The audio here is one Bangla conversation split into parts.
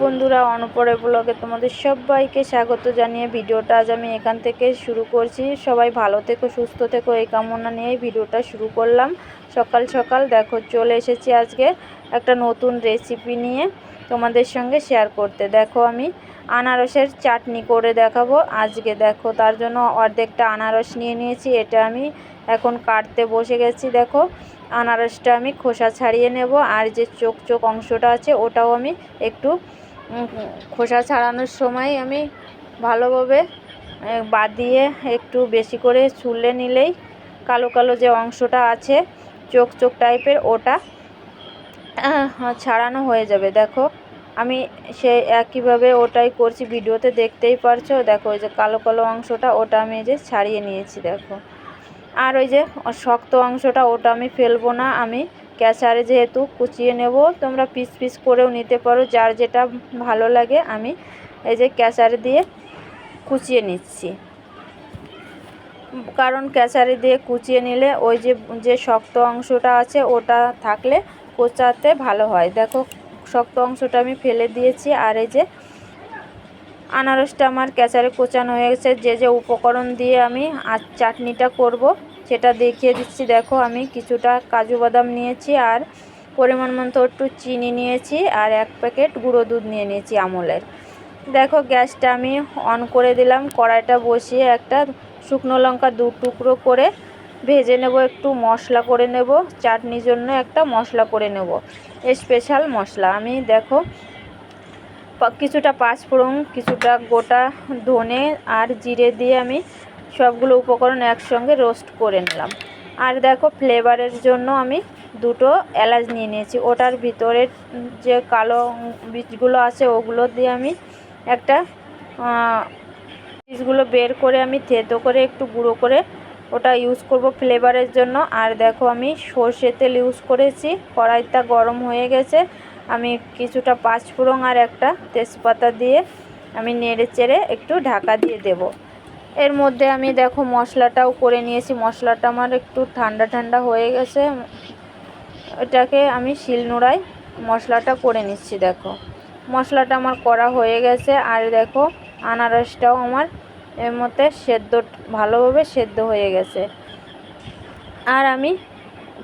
খাওয়ানো পরে ব্লগে তোমাদের সবাইকে স্বাগত জানিয়ে ভিডিওটা আজ আমি এখান থেকে শুরু করছি। সবাই ভালো থেকো, সুস্থ থেকো, এই কামনা নিয়েই ভিডিওটা শুরু করলাম। সকাল সকাল দেখো, চলে এসেছি আজকে একটা নতুন রেসিপি নিয়ে তোমাদের সঙ্গে শেয়ার করতে। দেখো আমি আনারসের চাটনি করে দেখাবো। আজকে দেখো, তার জন্য অর্ধেকটা আনারস নিয়ে নিয়েছি, এটা আমি এখন কাটতে বসে গেছি। দেখো, আনারসটা আমি খোসা ছাড়িয়ে নেব, আর যে চোখ চোখ অংশটা আছে, ওটাও আমি একটু খোসা ছাড়ানোর সময় আমি ভালোভাবে বাদ দিয়ে একটু বেশি করে ছুলে নিলেই কালো কালো যে অংশটা আছে, চোখ চোখ টাইপের ওটা ছাড়ানো হয়ে যাবে। দেখো, আমি সে একইভাবে ওটাই করছি, ভিডিওতে দেখতেই পারছ। দেখো, ওই যে কালো কালো অংশটা ওটা আমি যে ছাড়িয়ে নিয়েছি, দেখো। আর ওই যে শক্ত অংশটা ওটা আমি ফেলব না আমি। ক্যাচারে যেহেতু কুচিয়ে নেব, তোমরা পিস পিস করেও নিতে পারো, যার যেটা ভালো লাগে, আমি এই যে ক্যাচারে দিয়ে কুচিয়ে নিচ্ছি। কারণ ক্যাচারে দিয়ে কুচিয়ে নিলে ওই যে যে শক্ত অংশটা আছে, ওটা থাকলে কোচাতে ভালো হয়। দেখো, শক্ত অংশটা আমি ফেলে দিয়েছি, আর এই যে আনারসটা আমার ক্যাচারে কোচানো হয়ে গেছে, যে যে উপকরণ দিয়ে আমি চাটনিটা করব সেটা দেখিয়ে দিচ্ছি। দেখো আমি কিছুটা কাজু বাদাম নিয়েছি আর পরিমাণ মতো একটু চিনি নিয়েছি আর এক প্যাকেট গুঁড়ো দুধ নিয়ে নিয়েছি আমলের। দেখো গ্যাসটা আমি অন করে দিলাম, কড়াইটা বসিয়ে একটা শুকনো লঙ্কা দু টুকরো করে ভেজে নেব, একটু মশলা করে নেব, চাটনির জন্য একটা মশলা করে নেব, স্পেশাল মশলা। আমি দেখো কিছুটা পাঁচফোড়ন, কিছুটা গোটা ধনে আর জিরে দিয়ে আমি সবগুলো উপকরণ একসঙ্গে রোস্ট করে নিলাম। আর দেখো ফ্লেভারের জন্য আমি দুটো এলাচ নিয়ে নিয়েছি। ওটার ভিতরের যে কালো বীজগুলো আছে, ওগুলো দিয়ে আমি একটা বীজগুলো বের করে আমি থেতো করে একটু গুঁড়ো করে ওটা ইউজ করব ফ্লেভারের জন্য। আর দেখো আমি সর্ষে তেল ইউজ করেছি। কড়াইটা গরম হয়ে গেছে। আমি কিছুটা পাঁচফোড়ন আর একটা তেজপাতা দিয়ে আমি নেড়ে চেড়ে একটু ঢাকা দিয়ে দেব। এর মধ্যে আমি দেখো মশলাটাও করে নিয়েছি। মশলাটা আমার একটু ঠান্ডা ঠান্ডা হয়ে গেছে। এটাকে আমি শিলনোড়ায় মশলাটা করে নিচ্ছি, দেখো। মশলাটা আমার করা হয়ে গেছে আর দেখো আনারসটাও আমার এর মধ্যে সেদ্ধ, ভালোভাবে সেদ্ধ হয়ে গেছে। আর আমি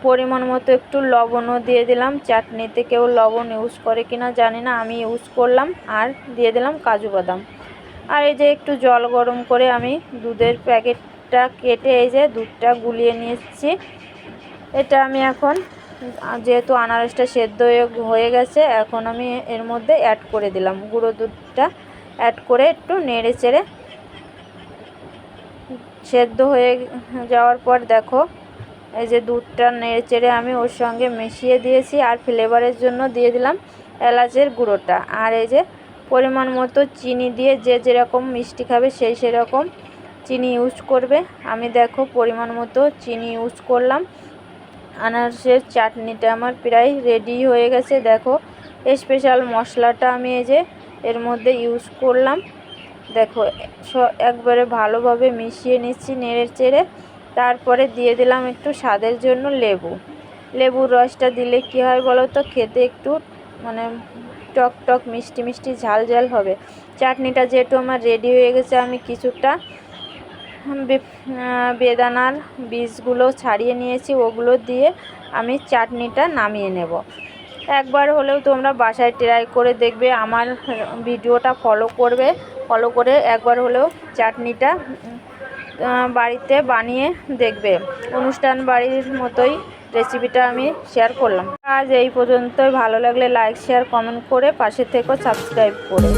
পরিমাণ মতো একটু লবণও দিয়ে দিলাম। চাটনিতে কেউ লবণ ইউজ করে কিনা জানি না, আমি ইউজ করলাম আর দিয়ে দিলাম কাজু বাদাম। আর এই যে একটু জল গরম করে আমি দুধের প্যাকেটটা কেটে এই যে দুধটা গুলিয়ে নিয়েছি। এটা আমি এখন, যেহেতু আনারসটা সেদ্ধ হয়ে গেছে, এখন আমি এর মধ্যে অ্যাড করে দিলাম। গুঁড়ো দুধটা অ্যাড করে একটু নেড়ে চেড়ে সেদ্ধ হয়ে যাওয়ার পর দেখো, এই যে দুধটা নেড়ে চেড়ে আমি ওর সঙ্গে মিশিয়ে দিয়েছি আর ফ্লেভারের জন্য দিয়ে দিলাম এলাচের গুঁড়োটা। আর এই যে পরিমাণ মতো চিনি দিয়ে যে যেরকম মিষ্টি খাবে সেই সেরকম চিনি ইউজ করবে। আমি দেখো পরিমাণ মতো চিনি ইউজ করলাম। আনারসের চাটনিটা আমার প্রায় রেডি হয়ে গেছে। দেখো স্পেশাল মশলাটা আমি এই যে এর মধ্যে ইউজ করলাম। দেখো একবারে ভালোভাবে মিশিয়ে নিচ্ছি নেড়ে চেড়ে। তারপরে দিয়ে দিলাম একটু স্বাদের জন্য লেবু। লেবুর রসটা দিলে কি হয় বলো তো? খেতে একটু মানে টক টক মিষ্টি মিষ্টি ঝাল ঝাল হবে। চাটনিটা যেহেতু আমার রেডি হয়ে গেছে, আমি কিছুটা বেদানার বীজগুলো ছাড়িয়ে নিয়েছি, ওগুলো দিয়ে আমি চাটনিটা নামিয়ে নেব। একবার হলেও তোমরা বাসায় ট্রাই করে দেখবে, আমার ভিডিওটা ফলো করবে ফলো করে একবার হলেও চাটনিটা বাড়িতে বানিয়ে দেখবে। অনুষ্ঠান বাড়ির মতোই রেসিপিটা আমি শেয়ার করলাম। আজ এই পর্যন্তই। ভালো লাগলে লাইক শেয়ার কমেন্ট করে পাশে থেকেও সাবস্ক্রাইব করে।